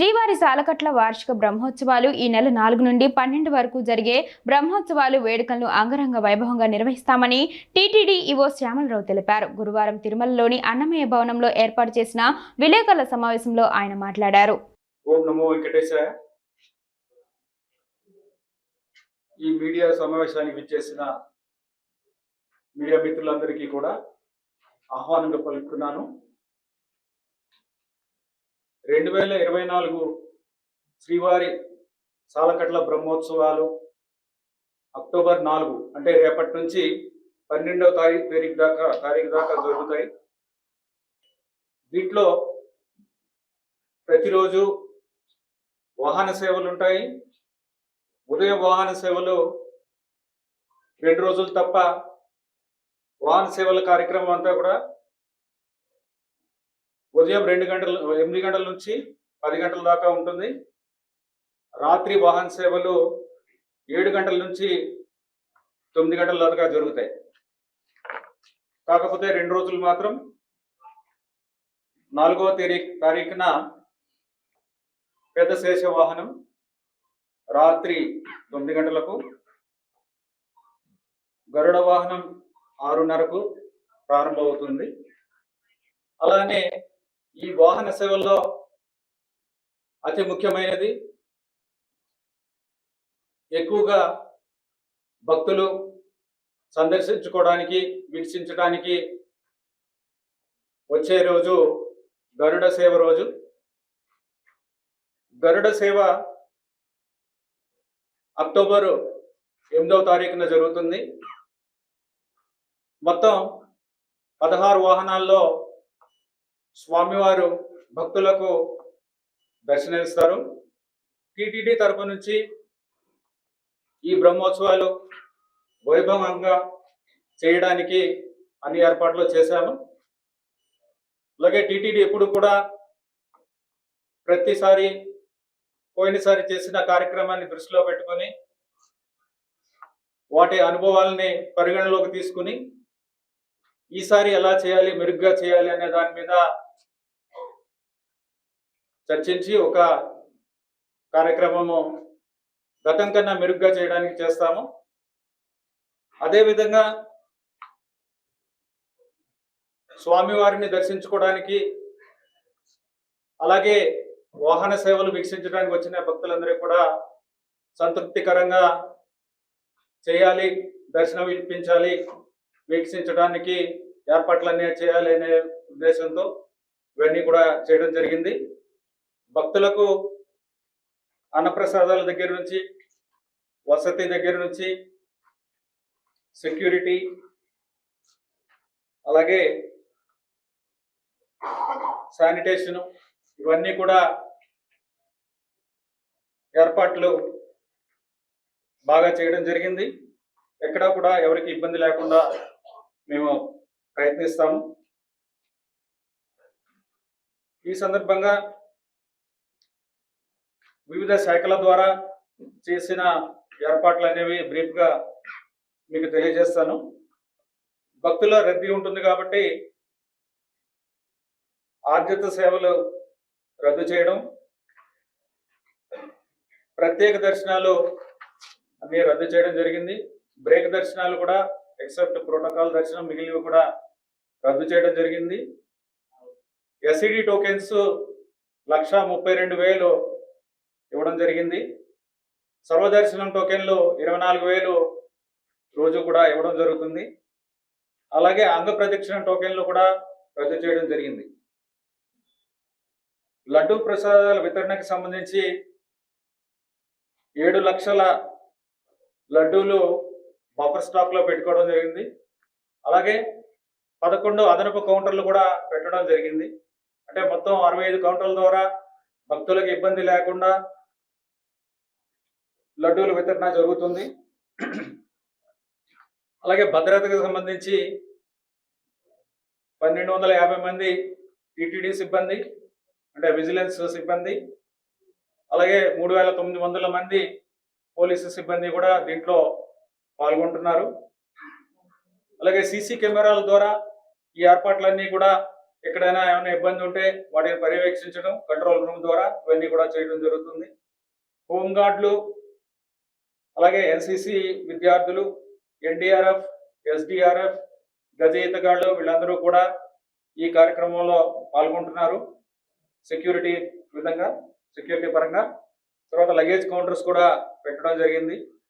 శ్రీవారి సాలకట్ల వార్షిక బ్రహ్మోత్సవాలు ఈ నెల నాలుగు నుండి పన్నెండు వరకు జరిగే బ్రహ్మోత్సవాలు వేడుకలను అంగరంగ వైభవంగా నిర్వహిస్తామని టీటీడీ ఈవో శ్యామలరావు తెలిపారు. గురువారం తిరుమలలోని అన్నమయ్య భవనంలో ఏర్పాటు చేసిన విలేకరుల సమావేశంలో ఆయన మాట్లాడారు. ఈ మీడియా సమావేశానికి విచ్చేసిన మీడియా మిత్రులందరికీ కూడా ఆహ్వానంగా పలుకుతున్నాను. రెండు వేల ఇరవై నాలుగు శ్రీవారి సాలకట్ల బ్రహ్మోత్సవాలు అక్టోబర్ నాలుగు అంటే రేపటి నుంచి పన్నెండవ తారీఖు తారీఖు దాకా తారీఖు దాకా జరుగుతాయి. దీంట్లో ప్రతిరోజు వాహన సేవలు ఉంటాయి. ఉదయం వాహన సేవలు రెండు రోజులు తప్ప వాహన సేవల కార్యక్రమం అంతా కూడా ఉదయం రెండు గంటల ఎనిమిది గంటల నుంచి పది గంటల దాకా ఉంటుంది. రాత్రి వాహన సేవలు ఏడు గంటల నుంచి తొమ్మిది గంటల దాకా జరుగుతాయి. కాకపోతే రెండు రోజులు మాత్రం నాలుగవ తేదీ తారీఖున పెద్ద శేష వాహనం రాత్రి తొమ్మిది గంటలకు గరుడ వాహనం ఆరున్నరకు ప్రారంభమవుతుంది. అలానే ఈ వాహన సేవల్లో అతి ముఖ్యమైనది. ఎక్కువగా భక్తులు సందర్శించుకోవడానికి వీక్షించడానికి వచ్చే రోజు గరుడ సేవ రోజు. గరుడ సేవ అక్టోబర్ ఎనిమిదవ తారీఖున జరుగుతుంది. మొత్తం పదహారు వాహనాల్లో స్వామివారు భక్తులకు దర్శనమిస్తారు. టీటీడీ తరపు నుంచి ఈ బ్రహ్మోత్సవాలు వైభవంగా చేయడానికి అన్ని ఏర్పాట్లు చేశాము. అలాగే టీటీడీ ఎప్పుడు కూడా ప్రతిసారి పోయినసారి చేసిన కార్యక్రమాన్ని దృష్టిలో పెట్టుకొని వాటి అనుభవాలని పరిగణలోకి తీసుకుని ఈసారి ఎలా చేయాలి మెరుగ్గా చేయాలి అనే దాని మీద చర్చించి ఒక కార్యక్రమము గతం కన్నా మెరుగ్గా చేయడానికి చేస్తాము. అదేవిధంగా స్వామివారిని దర్శించుకోవడానికి అలాగే వాహన సేవలు వీక్షించడానికి వచ్చిన భక్తులందరికీ కూడా సంతృప్తికరంగా చేయాలి దర్శనం ఇప్పించాలి. వీక్షించడానికి ఏర్పాట్లన్నీ చేయాలనే ఉద్దేశంతో ఇవన్నీ కూడా చేయడం జరిగింది. భక్తులకు అన్నప్రసాదాల దగ్గర నుంచి వసతి దగ్గర నుంచి సెక్యూరిటీ అలాగే శానిటేషన్ ఇవన్నీ కూడా ఏర్పాట్లు బాగా చేయడం జరిగింది. ఎక్కడా కూడా ఎవరికి ఇబ్బంది లేకుండా మేము ప్రయత్నిస్తాము ఈ సందర్భంగా వివిధ శాఖల ద్వారా చేసిన ఏర్పాట్లు అనేవి బ్రీఫ్గా మీకు తెలియజేస్తాను. భక్తుల రద్దీ ఉంటుంది కాబట్టి ఆర్జిత సేవలు రద్దు చేయడం ప్రత్యేక దర్శనాలు అన్ని రద్దు చేయడం జరిగింది. బ్రేక్ దర్శనాలు కూడా ఎక్సెప్ట్ ప్రోటోకాల్ దర్శనం మిగిలినవి కూడా రద్దు చేయడం జరిగింది. ఎస్ఈడి టోకెన్స్ లక్ష ముప్పై రెండు వేలు ఇవ్వడం జరిగింది. సర్వదర్శనం టోకెన్లు ఇరవై నాలుగు వేలు రోజు కూడా ఇవ్వడం జరుగుతుంది. అలాగే అంగ ప్రదక్షిణ టోకెన్లు కూడా రద్దు చేయడం జరిగింది. లడ్డు ప్రసాదాల వితరణకు సంబంధించి ఏడు లక్షల లడ్డూలు బఫర్ స్టాక్లో పెట్టుకోవడం జరిగింది. అలాగే పదకొండు అదనపు కౌంటర్లు కూడా పెట్టడం జరిగింది. అంటే మొత్తం అరవై ఐదు కౌంటర్ల ద్వారా భక్తులకు ఇబ్బంది లేకుండా లడ్డూల వితరణ జరుగుతుంది. అలాగే భద్రతకు సంబంధించి పన్నెండు వందల యాభై మంది టీటీడీ సిబ్బంది అంటే విజిలెన్స్ సిబ్బంది అలాగే మూడు వేల తొమ్మిది వందల మంది పోలీసు సిబ్బంది కూడా దీంట్లో పాల్గొంటున్నారు. అలాగే సీసీ కెమెరాల ద్వారా ఈ ఏర్పాట్లన్నీ కూడా ఎక్కడైనా ఏమైనా ఇబ్బంది ఉంటే వాటిని పర్యవేక్షించడం కంట్రోల్ రూమ్ ద్వారా ఇవన్నీ కూడా చేయడం జరుగుతుంది. హోంగార్డులు అలాగే ఎన్సిసి విద్యార్థులు ఎన్డీఆర్ఎఫ్ ఎస్డిఆర్ఎఫ్ గజ ఈతగాళ్ళు వీళ్ళందరూ కూడా ఈ కార్యక్రమంలో పాల్గొంటున్నారు. సెక్యూరిటీ విధంగా సెక్యూరిటీ పరంగా. తర్వాత లగేజ్ కౌంటర్స్ కూడా పెట్టడం జరిగింది.